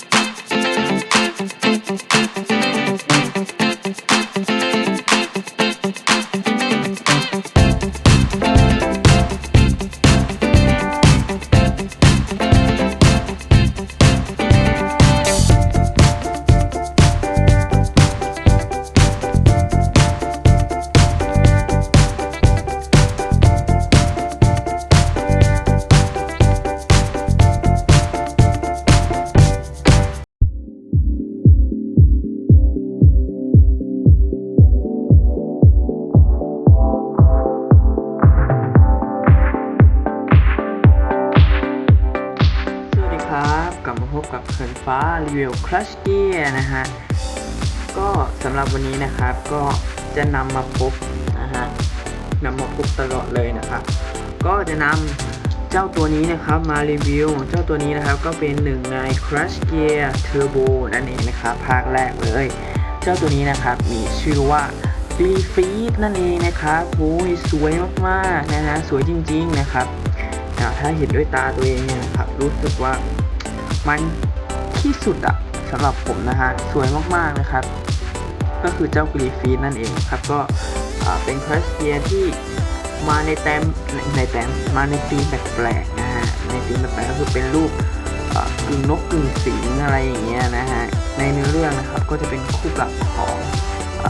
สวั Crush Gear นะฮะ ก็สำหรับวันนี้นะครับก็จะนำมาพบนะฮะนำมาพบตลอดเลยนะครับ ก็จะนำเจ้าตัวนี้นะครับมารีวิว เจ้าตัวนี้นะครับก็เป็นหนึ่งใน Crush Gear Turbo นั่นเองนะครับภาคแรกเลย เจ้าตัวนี้นะครับมีชื่อว่า d e f e e d นั่นเองนะครับโอ้ยสวยมากๆนะฮะสวยจริง ๆนะครับอ่ถ้าเห็นด้วยตาตัวเองเนี่ยนะครับรู้สึกว่ามันที่สุดอะ สำหรับผมนะฮะสวยมากๆนะครับ ก็คือเจ้ากรีฟีนนั่นเองครับก็เป็นคลาสเกียที่มาในแต้มในแต้มมาในธีมแปลกๆนะฮะในธีมแปลกๆก็คือเป็นรูปอ่ากึ่งนกกึ่งสิงอะไรอย่างเงี้ยนะฮะในเนื้อเรื่องนะครับก็จะเป็นคู่ปรับของอ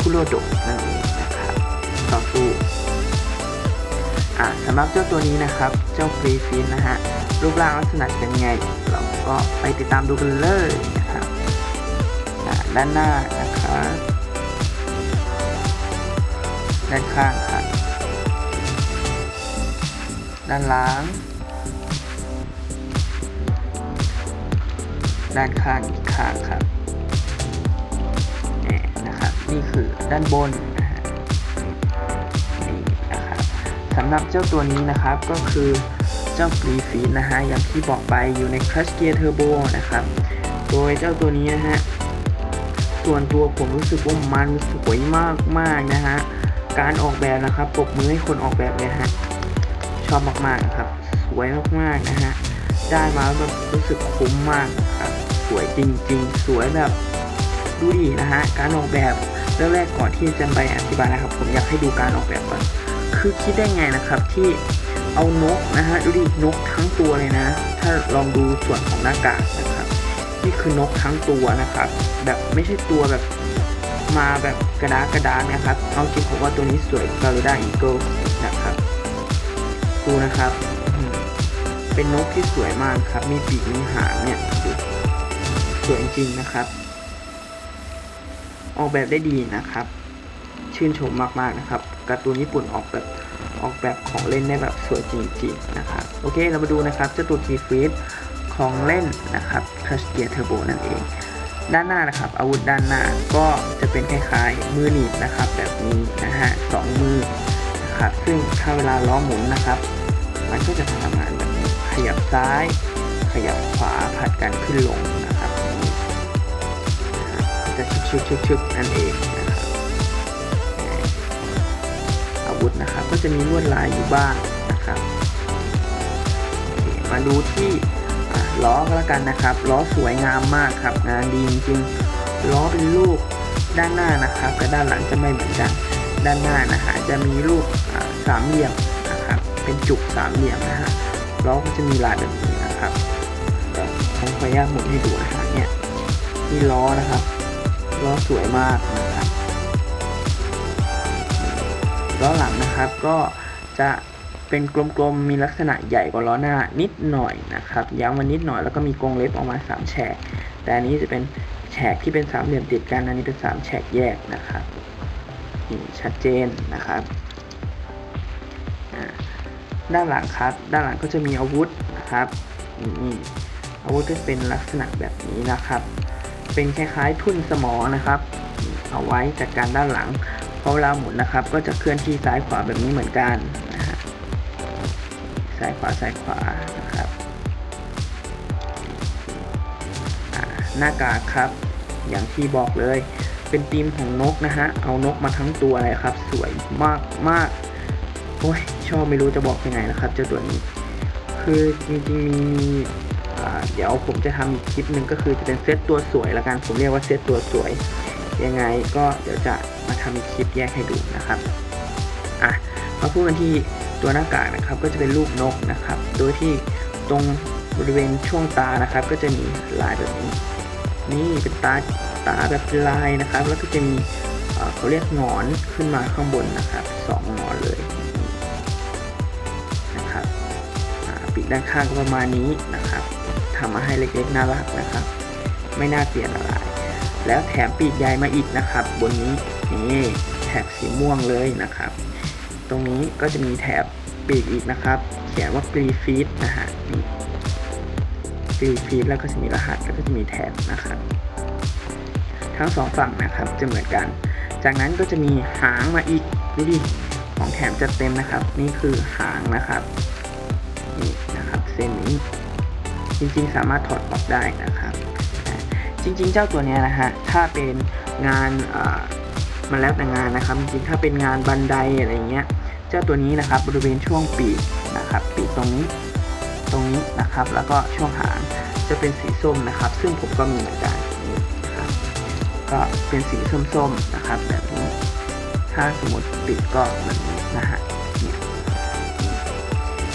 คุโรโดะนั่นเองนะครับต่อสู้อ่าสำหรับเจ้าตัวนี้นะครับ เจ้าฟรีฟินนะฮะรูปร่างลักษณะเป็นไง เราก็ไปติดตามดูกันเลย ด้านหน้านะครับด้านข้างครับด้านหลัง ด้านข้างอีกข้างครับนี่นะครับ นี่คือด้านบนนะฮะนี่นะครับสำหรับเจ้าตัวนี้นะครับก็คือเจ้ากรีฟีนนะฮะอย่างที่บอกไปอยู่ใน Crush Gear Turbo นะครับ โดยเจ้าตัวนี้นะฮะ ส่วนตัวผมรู้สึกว่ามันสวยมากมากๆนะฮะ การออกแบบนะครับปรบมือให้คนออกแบบเลยฮะ ชอบมากๆครับ สวยมากๆนะฮะ ได้มาแล้วแบบรู้สึกคุ้มมากนะครับ สวยจริง ๆ สวยแบบดูดีนะฮะ การออกแบบเริ่มแรกก่อนที่จะไปอธิบายนะครับ ผมอยากให้ดูการออกแบบก่อน คือคิดได้ไงนะครับที่เอานกนะฮะดูดินกทั้งตัวเลยนะ ถ้าลองดูส่วนของหน้ากากนะครับ นี่คือนกทั้งตัวนะครับ แบบไม่ใช่ตัวแบบมาแบบกระดากระดานะครับ เอาจริงผมว่าตัวนี้สวยกา Garuda Eagle นะครับ ดูนะครับ เป็นนกที่สวยมากครับ มีปีกมีหางเนี่ยสวยจริงๆนะครับ ออกแบบได้ดีนะครับ ชื่นชมมากๆนะครับ การ์ตูนญี่ปุ่นออกแบบออกแบบของเล่นได้แบบสวยจริงๆนะครับ โอเค เรามาดูนะครับเจ้าตัวทีฟีด ของเล่นนะครับทัชเกียร์เทอร์โบนั่นเอง ด้านหน้านะครับ อาวุธด้านหน้าก็จะเป็นคล้ายๆมือหนีบนะครับ แบบนี้นะฮะสองมือนะครับซึ่งถ้าเวลาล้อหมุนนะครับ มันก็จะทำงานแบบนี้ขยับซ้าย ขยับขวาผัดกันขึ้นลงนะครับนี่นะฮะจะชึกๆๆๆนั่นเองนะครับอาวุธนะครับก็จะมีลวดลายอยู่บ้างนะครับมาดูที่ ล้อก็แล้วกันนะครับล้อสวยงามมากครับ งานดีจริงๆล้อเป็นลูกด้านหน้านะครับกับด้านหลังจะไม่เหมือนกันด้านหน้านะฮะจะมีรูปสามเหลี่ยมนะครับเป็นจุกสามเหลี่ยมนะฮะล้อก็จะมีลายแบบนี้นะครับผมขออนุญาตหมุนให้ดูนะฮะเนี่ยนี่ล้อนะครับล้อสวยมากนะครับล้อหลังนะครับก็จะ เป็นกลมๆมีลักษณะใหญ่กว่าล้อหน้านิดหน่อยนะครับย้ำมานิดหน่อยแล้วก็มีกรงเล็บออกมา3แฉกแต่อันนี้จะเป็นแฉกที่เป็นสามเหลี่ยมติดกันอันนี้เป็น3แฉกแยกนะครับนี่ชัดเจนนะครับด้านหลังครับ ด้านหลังก็จะมีอาวุธนะครับนี่อาวุธก็จะเป็นลักษณะแบบนี้นะครับ เป็นคล้ายๆทุ่นสมอนะครับ เอาไว้จัดการด้านหลังพอเวลาหมุนนะครับ ก็จะเคลื่อนที่ซ้ายขวาแบบนี้เหมือนกัน ซ้ายขวาซ้ายขวานะครับหน้ากากครับ อย่างที่บอกเลย เป็นธีมของนกนะฮะ เอานกมาทั้งตัวเลยครับ สวยมากมากโอ้ยชอบไม่รู้จะบอกยังไงนะครับ เจ้าตัวนี้ คือจริงๆมีมีเดี๋ยวผมจะทำอีกคลิปหนึ่งก็คือจะเป็นเซตตัวสวยละกันผมเรียกว่าเซตตัวสวย ยังไงก็เดี๋ยวจะมาทำคลิปแยกให้ดูนะครับ อะ มาพูดกันที่ ตัวหน้ากากนะครับก็จะเป็นรูปนกนะครับ โดยที่ตรงบริเวณช่วงตานะครับ ก็จะมีลายแบบนี้ นี่เป็นตาตาแบบลายนะครับ แล้วก็จะมีเขาเรียกหงอนขึ้นมาข้างบนนะครับสองหงอนเลยนะครับปีกด้านข้างก็ประมาณนี้นะครับทำมาให้เล็กๆน่ารักนะครับ ไม่น่าเปลี่ยนอะไร แล้วแถมปีกใหญ่มาอีกนะครับ บนนี้นี่แถบสีม่วงเลยนะครับ ตรงนี้ก็จะมีแถบปีกอีกนะครับ เขียนว่ากรีฟีดนะฮะนี่กรีฟีดแล้วก็จะมีรหัสแล้วก็จะมีแถบนะครับทั้งสองฝั่งนะครับจะเหมือนกัน จากนั้นก็จะมีหางมาอีกดูดิของแถมจะเต็มนะครับ นี่คือหางนะครับนี่นะครับเส้นนี้จริงๆ สามารถถอดออกได้นะครับ จริงๆ เจ้าตัวเนี้ยนะฮะถ้าเป็นงานอ มันแล้วแต่งานนะครับจริงๆถ้าเป็นงานบันไดอะไรเงี้ยเจ้าตัวนี้นะครับบริเวณช่วงปีกนะครับ ปีกตรงนี้ตรงนี้นะครับ แล้วก็ช่วงหางจะเป็นสีส้มนะครับ ซึ่งผมก็มีเหมือนกันนี่นะครับก็เป็นสีส้มๆนะครับ แบบนี้ถ้าสมมติปิดก็แบบนี้นะฮะ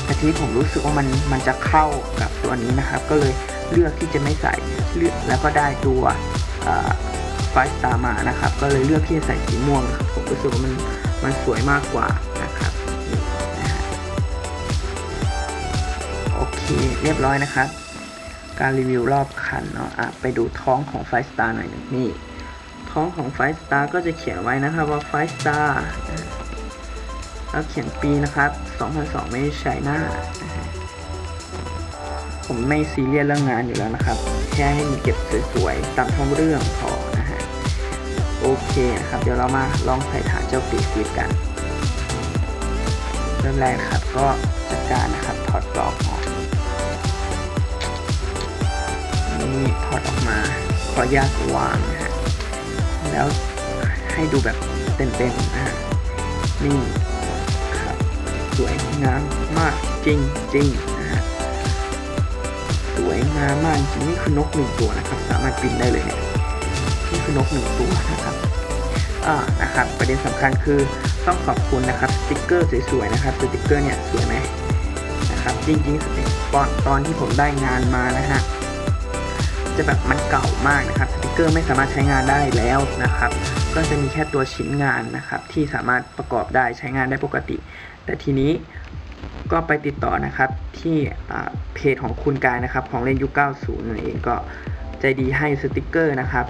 แต่ทีนี้ผมรู้สึกว่ามันมันจะเข้ากับตัวนี้นะครับ ก็เลยเลือกที่จะไม่ใส่เลือกแล้วก็ได้ตัว ไฟสตาร์มานะครับ ก็เลยเลือกที่จะใส่สีม่วงครับผมรู้สึกว่ามันมันสวยมากกว่านะครับโอเคเรียบร้อยนะครับ การรีวิวรอบคันเนาะอะไปดูท้องของไฟสตาร์หน่อยหนึ่งนี่ท้องของไฟสตาร์ก็จะเขียนไว้นะครับว่าไฟสตาร์แล้วเขียนปีนะครับ 2002 ไม่ใช่หน้า ผมไม่ซีเรียสเรื่องงานอยู่แล้วนะครับ แค่ให้มีเก็บสวยๆ ตามท้องเรื่องพอ โอเคนะครับ เดี๋ยวเรามาลองใส่ฐานเจ้าปีกฟิตกัน เริ่มแรกครับก็จัดการนะครับถอดปลอกออกนี่ถอดออกมาขออนุญาตวางนะฮะแล้วให้ดูแบบเต็มๆนะฮะนี่ครับสวยงามมากจริงจริงๆนะฮะสวยงามมากจริงนี่คือนกหนึ่งตัวนะครับ สามารถบินได้เลยเนี่ย นี่คือนกหนึ่งตัวนะครับอ่านะครับ ประเด็นสำคัญคือต้องขอบคุณนะครับสติกเกอร์สวยๆนะครับสติกเกอร์เนี่ยสวยไหมนะครับจริงๆสติกตอนตอนที่ผมได้งานมานะฮะจะแบบมันเก่ามากนะครับสติกเกอร์ไม่สามารถใช้งานได้แล้วนะครับ ก็จะมีแค่ตัวชิ้นงานนะครับ ที่สามารถประกอบได้ใช้งานได้ปกติ แต่ทีนี้ก็ไปติดต่อนะครับที่เพจของคุณกายนะครับ ของเล่นยุค90นั่นเองก็ใจดีให้สติกเกอร์นะครับ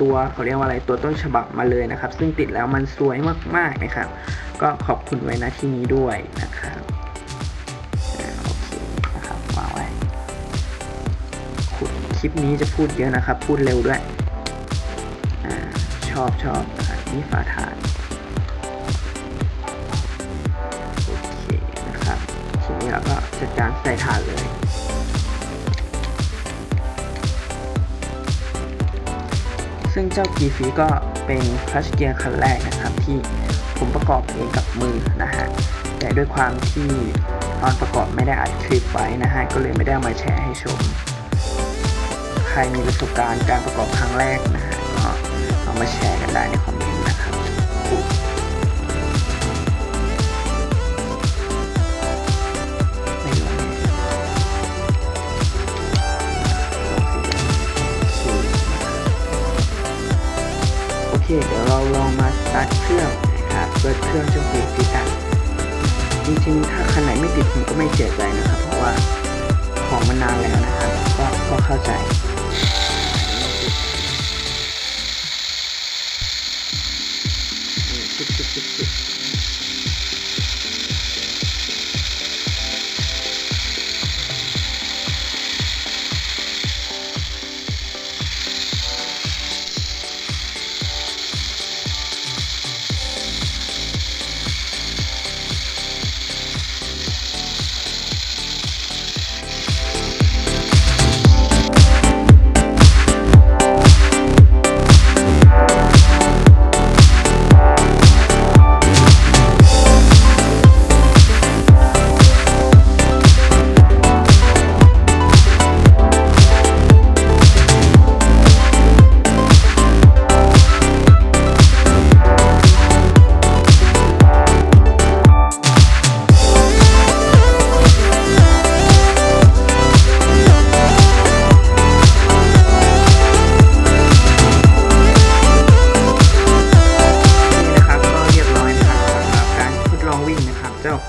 ตัวเขาเรียกว่าอะไรตัวต้นฉบับมาเลยนะครับ ซึ่งติดแล้วมันสวยมากๆนะครับ ก็ขอบคุณไว้นะที่นี้ด้วยนะครับโอเคนะครับวางไว้คลิปนี้จะพูดเยอะนะครับ พูดเร็วด้วยอชอบชอบนะครับนี่ฝาฐานโอเคนะครับทีนี้เราก็จัดการใส่ฐานเลย ซึ่งเจ้ากีฟีก็เป็นคลัชเกียร์คันแรกนะครับที่ผมประกอบเองกับมือนะฮะแต่ด้วยความที่ตอนประกอบไม่ได้อัดคลิปไว้นะฮะก็เลยไม่ได้ามาแชร์ให้ชม ใครมีประสบการณ์การประกอบครั้งแรกนะฮะก็เอามาแชร์กันได้ในคอมเมนต์ เคเดี๋ยวเราลองมาสตาร์ทเครื่องนะครับเปิดเครื่องจนคุดติดตั้งจริงๆถ้าคันไหนไม่ติดผมก็ไม่เสียใจนะครับ เพราะว่าของมันนานแล้วนะครับ ก็ก็เข้าใจติดติดติดติด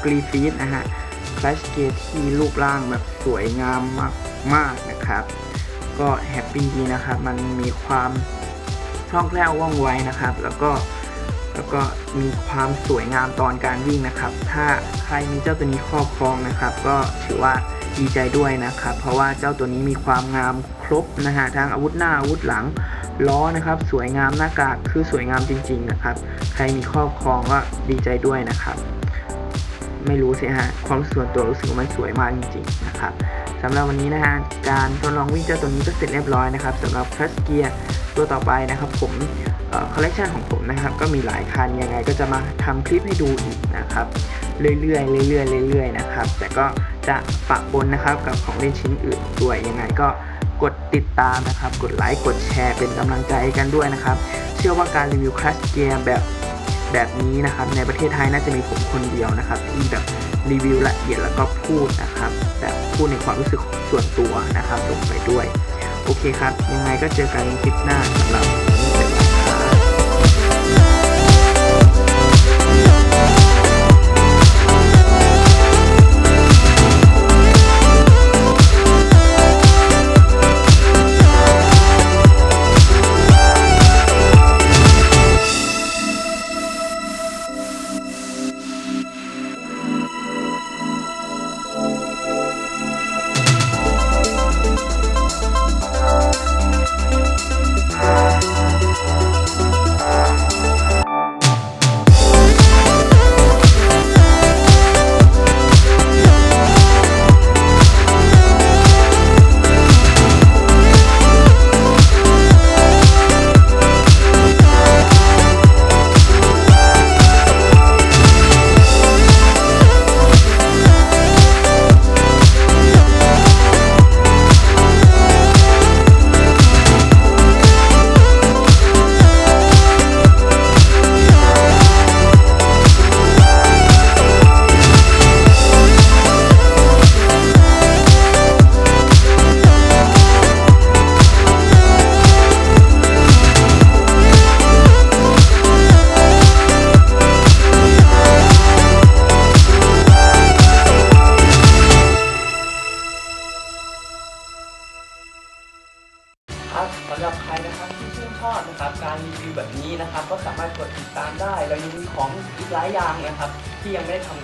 กรีฟีดนะฮะคลาสเกียร์ที่รูปร่างแบบสวยงามมากๆนะครับ ก็แฮปปี้ดีนะครับมันมีความคล่องแคล่วว่องไวนะครับ แล้วก็แล้วก็มีความสวยงามตอนการวิ่งนะครับ ถ้าใครมีเจ้าตัวนี้ครอบครองนะครับ ก็ถือว่าดีใจด้วยนะครับ เพราะว่าเจ้าตัวนี้มีความงามครบนะฮะทั้งอาวุธหน้าอาวุธหลังล้อนะครับ สวยงามหน้ากากคือสวยงามจริง ๆนะครับ ใครมีครอบครองก็ดีใจด้วยนะครับ ไม่รู้สิฮะ ความส่วนตัวรู้สึกว่ามันสวยมากจริงๆนะครับสำหรับวันนี้นะฮะ การทดลองวิ่งเจ้าตัวนี้ก็เสร็จเรียบร้อยนะครับสำหรับคลาสเกียร์ตัวต่อไปนะครับ ผมคอลเลกชันของผมนะครับ ก็มีหลายคันยังไงก็จะมาทำคลิปให้ดูอีกนะครับ เรื่อยๆเรื่อยๆเรื่อยๆนะครับ แต่ก็จะปะปนนะครับกับของเล่นชิ้นอื่นด้วยยังไงก็กดติดตามนะครับ กดไลค์กดแชร์เป็นกำลังใจกันด้วยนะครับ เชื่อว่าการรีวิวคลาสเกียร์แบบ แบบนี้นะครับ ในประเทศไทยน่าจะมีผมคนเดียวนะครับ ที่แบบรีวิวละเอียดแล้วก็พูดนะครับแบบพูดในความรู้สึกส่วนตัวนะครับลงไปด้วย โอเคครับ ยังไงก็เจอกันคลิปหน้าสำหรับวันนี้สวัสดีครับ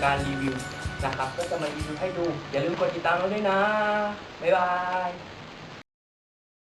การรีวิวนะครับ ก็จะมารีวิวให้ดู อย่าลืมกดติดตามเราด้วยนะ บ๊ายบาย